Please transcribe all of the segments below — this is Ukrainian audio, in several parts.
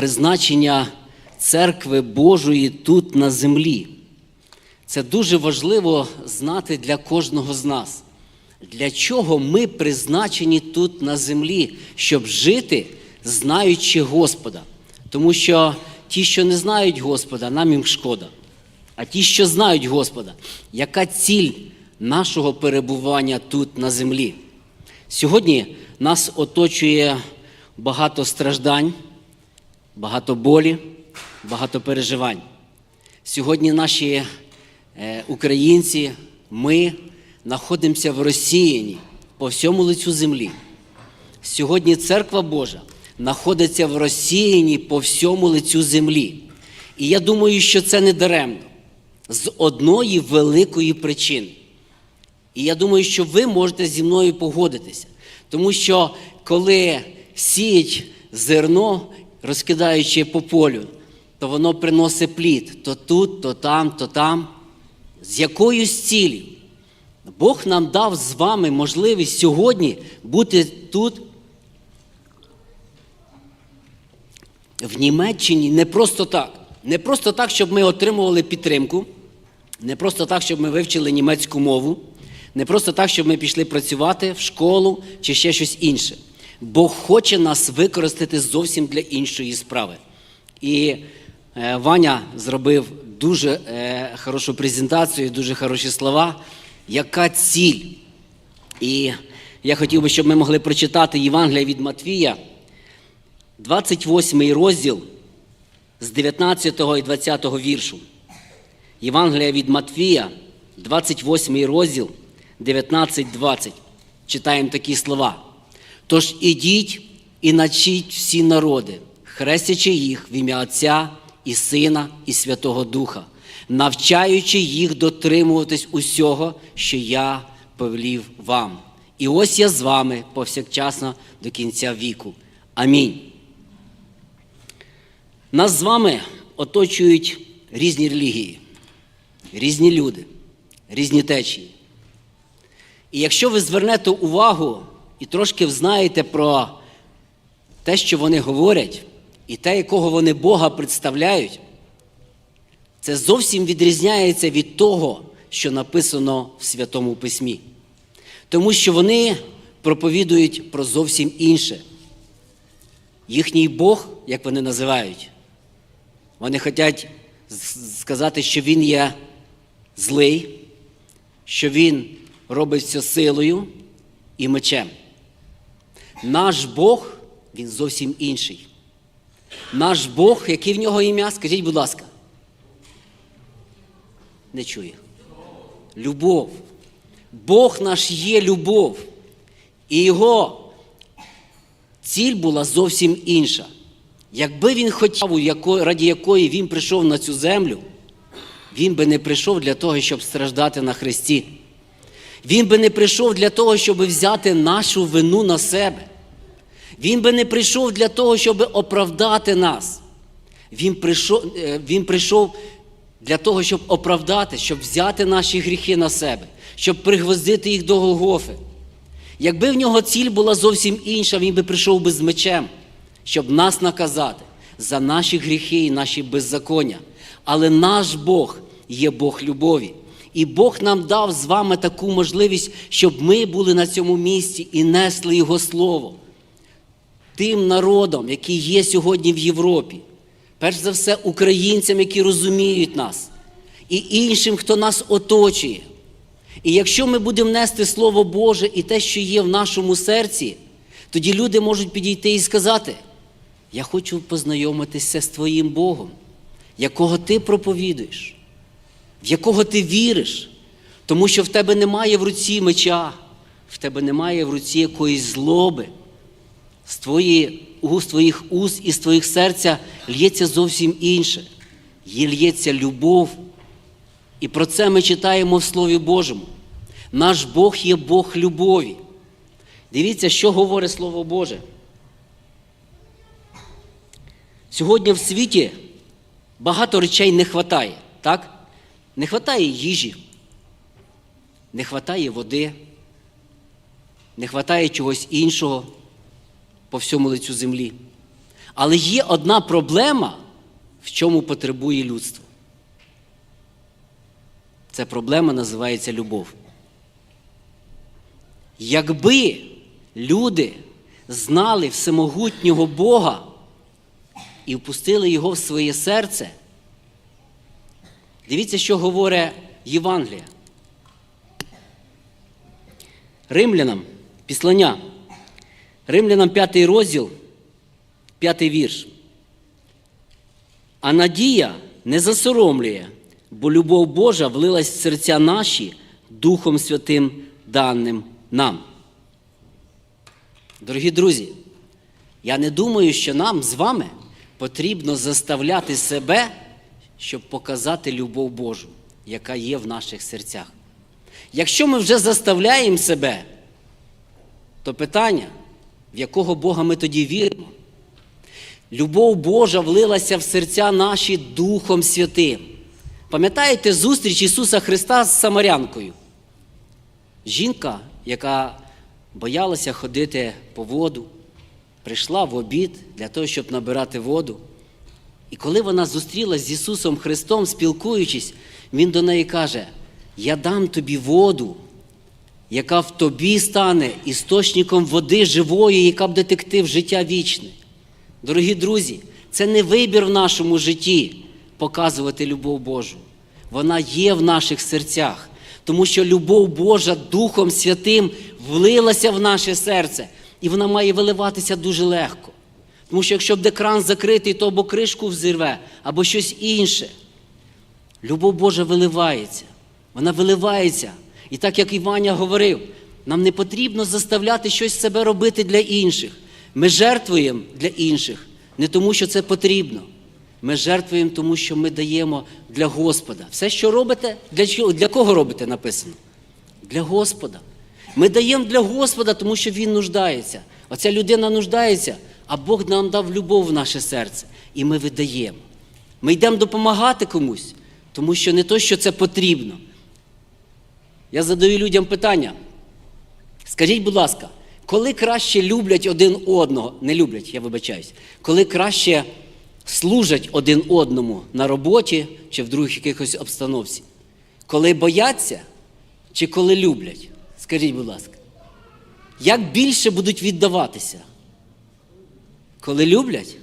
призначення церкви Божої тут на землі. Це дуже важливо знати для кожного з нас. Для чого ми призначені тут на землі, щоб жити, знаючи Господа? Тому що ті, що не знають Господа, нам їм шкода. А ті, що знають Господа, яка ціль нашого перебування тут на землі? Сьогодні нас оточує багато страждань, багато болі, багато переживань. Сьогодні наші е, українці, ми знаходимося в розсіянні по всьому лицю землі. Сьогодні Церква Божа знаходиться в розсіянні по всьому лицю землі. І я думаю, що це не даремно з одної великої причини. І я думаю, що ви можете зі мною погодитися. Тому що коли сіють зерно, розкидаючи по полю, то воно приносить плід то тут, то там, то там. З якоюсь цілі. Бог нам дав з вами можливість сьогодні бути тут, в Німеччині, не просто так. Не просто так, щоб ми отримували підтримку, не просто так, щоб ми вивчили німецьку мову, не просто так, щоб ми пішли працювати в школу чи ще щось інше. Бог хоче нас використати зовсім для іншої справи. І е, Ваня зробив дуже е, хорошу презентацію, дуже хороші слова. Яка ціль? І я хотів би, щоб ми могли прочитати Євангелія від Матвія, 28 розділ з 19 і 20 віршу. Євангелія від Матвія, 28 розділ, 19-20. Читаємо такі слова. Тож ідіть і начіть всі народи, хрестячи їх в ім'я Отця і Сина, і Святого Духа, навчаючи їх дотримуватись усього, що я повелів вам. І ось я з вами повсякчасно до кінця віку. Амінь. Нас з вами оточують різні релігії, різні люди, різні течії. І якщо ви звернете увагу і трошки взнаєте про те, що вони говорять, і те, якого вони Бога представляють, це зовсім відрізняється від того, що написано в Святому Письмі. Тому що вони проповідують про зовсім інше. Їхній Бог, як вони називають, вони хочуть сказати, що Він є злий, що Він робить все силою і мечем. Наш Бог, він зовсім інший. Наш Бог, яке в нього ім'я, скажіть, будь ласка. Не чує. Любов. Бог наш є любов. І його ціль була зовсім інша. Якби він хотів, раді якої він прийшов на цю землю, він би не прийшов для того, щоб страждати на Христі. Він би не прийшов для того, щоб взяти нашу вину на себе. Він би не прийшов для того, щоб оправдати нас. Він прийшов, він прийшов для того, щоб оправдати, щоб взяти наші гріхи на себе, щоб пригвоздити їх до Голгофи. Якби в нього ціль була зовсім інша, він би прийшов би з мечем, щоб нас наказати за наші гріхи і наші беззаконня. Але наш Бог є Бог любові. І Бог нам дав з вами таку можливість, щоб ми були на цьому місці і несли Його Слово тим народом, який є сьогодні в Європі. Перш за все, українцям, які розуміють нас, і іншим, хто нас оточує. І якщо ми будемо нести Слово Боже і те, що є в нашому серці, тоді люди можуть підійти і сказати: Я хочу познайомитися з Твоїм Богом, якого ти проповідуєш, в якого ти віриш, тому що в тебе немає в руці меча, в тебе немає в руці якоїсь злоби. З твої, з твоїх уст і з твоїх серця лється зовсім інше. Є лється любов. І про це ми читаємо в Слові Божому. Наш Бог є Бог любові. Дивіться, що говорить Слово Боже. Сьогодні в світі багато речей не вистачає, так? Не вистачає їжі, не вистачає води, не вистачає чогось іншого по всьому лицю землі. Але є одна проблема, в чому потребує людство. Ця проблема називається любов. Якби люди знали всемогутнього Бога і впустили Його в своє серце, дивіться, що говорить Євангелія. Римлянам, післання. Римлянам п'ятий розділ, п'ятий вірш. А надія не засоромлює, бо любов Божа влилась в серця наші Духом Святим даним нам. Дорогі друзі, я не думаю, що нам з вами потрібно заставляти себе, щоб показати любов Божу, яка є в наших серцях. Якщо ми вже заставляємо себе, то питання, в якого Бога ми тоді віримо? Любов Божа влилася в серця наші Духом Святим. Пам'ятаєте зустріч Ісуса Христа з Самарянкою? Жінка, яка боялася ходити по воду, прийшла в обід для того, щоб набирати воду. І коли вона зустрілася з Ісусом Христом, спілкуючись, Він до неї каже: Я дам тобі воду, яка в тобі стане істочником води живої, яка буде текти в життя вічне. Дорогі друзі, це не вибір в нашому житті показувати любов Божу. Вона є в наших серцях, тому що любов Божа Духом Святим влилася в наше серце, і вона має виливатися дуже легко. Тому що якщо буде кран закритий, то або кришку взірве, або щось інше. Любов Божа виливається. Вона виливається. І так як Іваня говорив, нам не потрібно заставляти щось себе робити для інших. Ми жертвуємо для інших не тому, що це потрібно. Ми жертвуємо тому, що ми даємо для Господа. Все, що робите, для, чого, для кого робите, написано? Для Господа. Ми даємо для Господа, тому що Він нуждається. Оця людина нуждається, а Бог нам дав любов в наше серце. І ми видаємо. Ми йдемо допомагати комусь, тому що не то, що це потрібно. Я задаю людям питання. Скажіть, будь ласка, коли краще люблять один одного, не люблять, я вибачаюсь, коли краще служать один одному на роботі чи в других якихось обстановці? Коли бояться чи коли люблять? Скажіть, будь ласка, як більше будуть віддаватися? Коли люблять?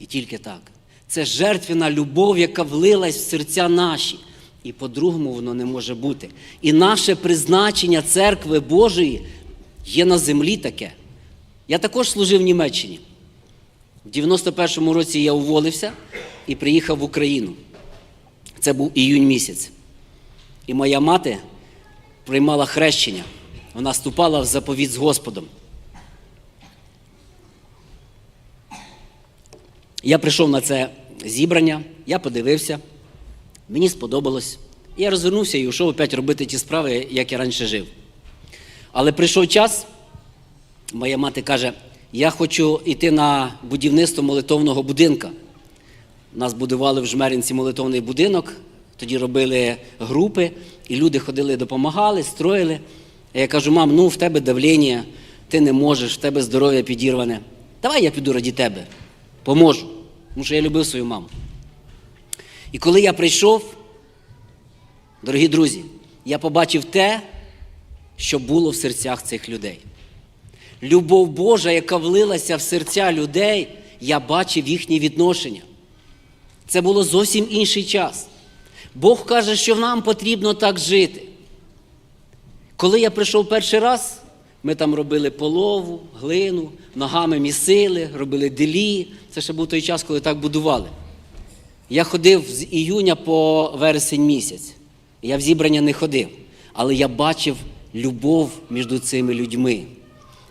І тільки так. Це жертвяна любов, яка влилась в серця наші. І по-другому воно не може бути. І наше призначення церкви Божої є на землі таке. Я також служив в Німеччині. В 91-му році я уволився і приїхав в Україну. Це був іюнь місяць. І моя мати приймала хрещення. Вона ступала в заповіт з Господом. Я прийшов на це зібрання, я подивився, мені сподобалось. Я розвернувся і йшов опять робити ті справи, як я раніше жив. Але прийшов час, моя мати каже, я хочу йти на будівництво молитовного будинка. Нас будували в Жмеринці молитовний будинок, тоді робили групи, і люди ходили, допомагали, строїли. Я кажу, мам, ну в тебе давлення, ти не можеш, в тебе здоров'я підірване. Давай я піду раді тебе, поможу. Тому що я любив свою маму. І коли я прийшов, дорогі друзі, я побачив те, що було в серцях цих людей. Любов Божа, яка влилася в серця людей, я бачив їхні відношення. Це було зовсім інший час. Бог каже, що нам потрібно так жити. Коли я прийшов перший раз, ми там робили полову, глину, ногами місили, робили делі. Це ще був той час, коли так будували. Я ходив з іюня по вересень місяць. Я в зібрання не ходив, але я бачив любов між цими людьми.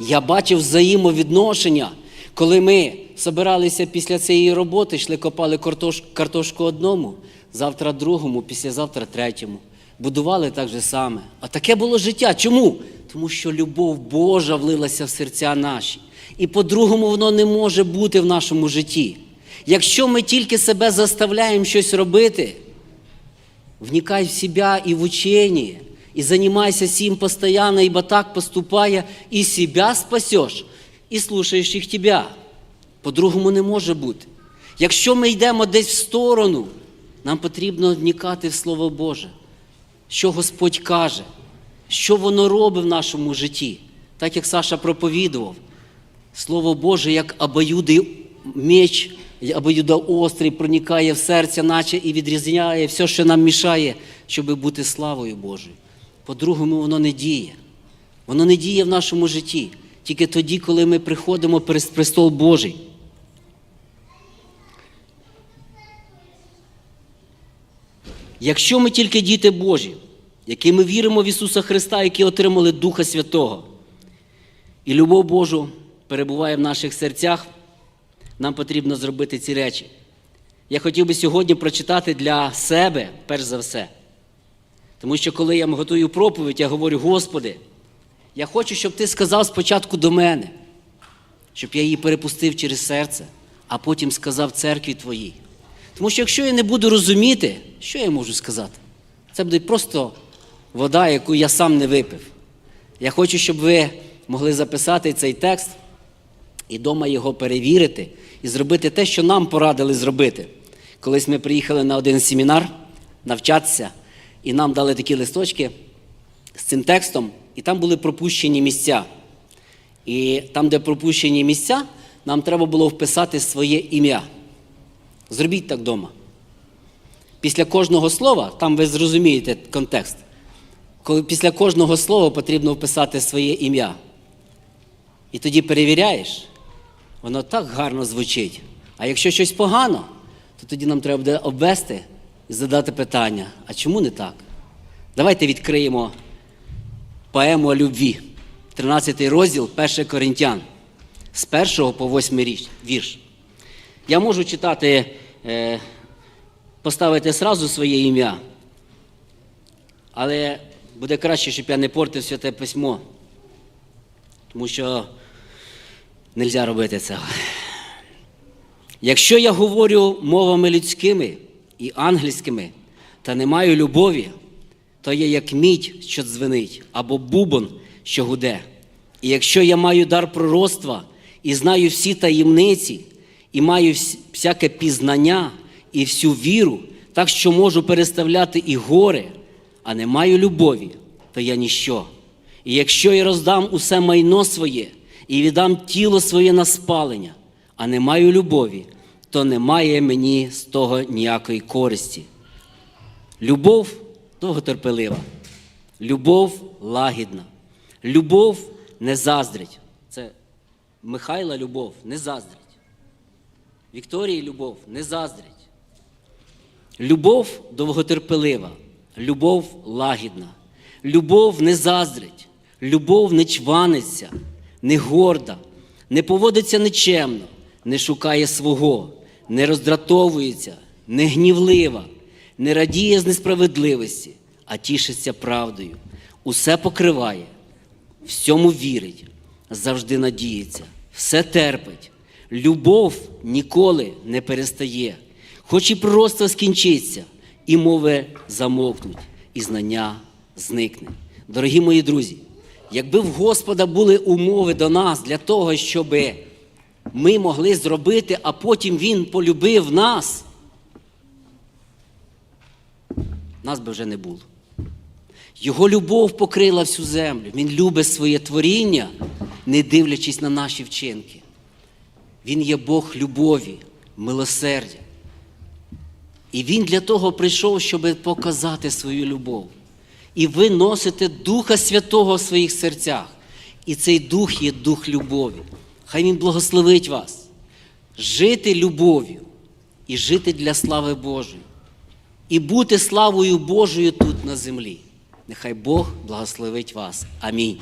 Я бачив взаємовідношення, коли ми збиралися після цієї роботи, йшли копали картош, картошку одному, завтра другому, післязавтра третьому. Будували так же саме. А таке було життя. Чому? Тому що любов Божа влилася в серця наші. І по-другому воно не може бути в нашому житті. Якщо ми тільки себе заставляємо щось робити, вникай в себя и в учение, и занимайся сим постоянно, ибо так поступая, и себя спасешь, и слушающих тебя. По-другому не може бути. Якщо ми йдемо десь в сторону, нам потрібно вникати в Слово Боже, що Господь каже, що воно робить в нашому житті. Так як Саша проповідував, Слово Боже, як обоюдий меч, обоюдоострий, проникає в серце, наче і відрізняє все, що нам мішає, щоб бути славою Божою. По-другому, воно не діє. Воно не діє в нашому житті. Тільки тоді, коли ми приходимо перед престол Божий. Якщо ми тільки діти Божі, які ми віримо в Ісуса Христа, які отримали Духа Святого, і любов Божу перебуває в наших серцях, нам потрібно зробити ці речі. Я хотів би сьогодні прочитати для себе, перш за все. Тому що коли я готую проповідь, я говорю, Господи, я хочу, щоб Ти сказав спочатку до мене, щоб я її перепустив через серце, а потім сказав церкві Твоїй. Тому що якщо я не буду розуміти, що я можу сказати? Це буде просто вода, яку я сам не випив. Я хочу, щоб ви могли записати цей текст і вдома його перевірити і зробити те, що нам порадили зробити. Колись ми приїхали на один семінар навчатися, і нам дали такі листочки з цим текстом, і там були пропущені місця. І там, де пропущені місця, нам треба було вписати своє ім'я. Зробіть так вдома. Після кожного слова, там ви зрозумієте контекст, коли після кожного слова потрібно вписати своє ім'я. І тоді перевіряєш, воно так гарно звучить. А якщо щось погано, то тоді нам треба буде обвести і задати питання: а чому не так? Давайте відкриємо поему о любві, 13 розділ 1 Коринтян, з 1 по 8 вірш. Я можу читати, е, поставити сразу своє ім'я, але буде краще, щоб я не портив святе письмо, тому що не можна робити цього. Якщо я говорю мовами людськими і ангельськими, та не маю любові, то я як мідь, що дзвенить, або бубон, що гуде. І якщо я маю дар пророцтва і знаю всі таємниці, і маю всяке пізнання і всю віру, так що можу переставляти і гори, а не маю любові, то я ніщо. І якщо я роздам усе майно своє і віддам тіло своє на спалення, а не маю любові, то немає мені з того ніякої користі. Любов довготерпелива, любов лагідна, любов не заздрить. Це Михайла любов не заздрить. Вікторії любов не заздрить. Любов довготерпелива, любов лагідна, любов не заздрить, любов не чваниться, не горда, не поводиться нечемно, не шукає свого, не роздратовується, не гнівлива, не радіє з несправедливості, а тішиться правдою. Усе покриває, всьому вірить, завжди надіється, все терпить. Любов ніколи не перестає, хоч і пророцтво скінчиться, і мови замовкнуть, і знання зникне. Дорогі мої друзі, якби в Господа були умови до нас для того, щоб ми могли зробити, а потім Він полюбив нас, нас би вже не було. Його любов покрила всю землю. Він любить своє творіння, не дивлячись на наші вчинки. Він є Бог любові, милосердя. І Він для того прийшов, щоб показати свою любов. І ви носите Духа Святого в своїх серцях. І цей дух є дух любові. Хай Він благословить вас. Жити любов'ю і жити для слави Божої. І бути славою Божою тут на землі. Нехай Бог благословить вас. Амінь.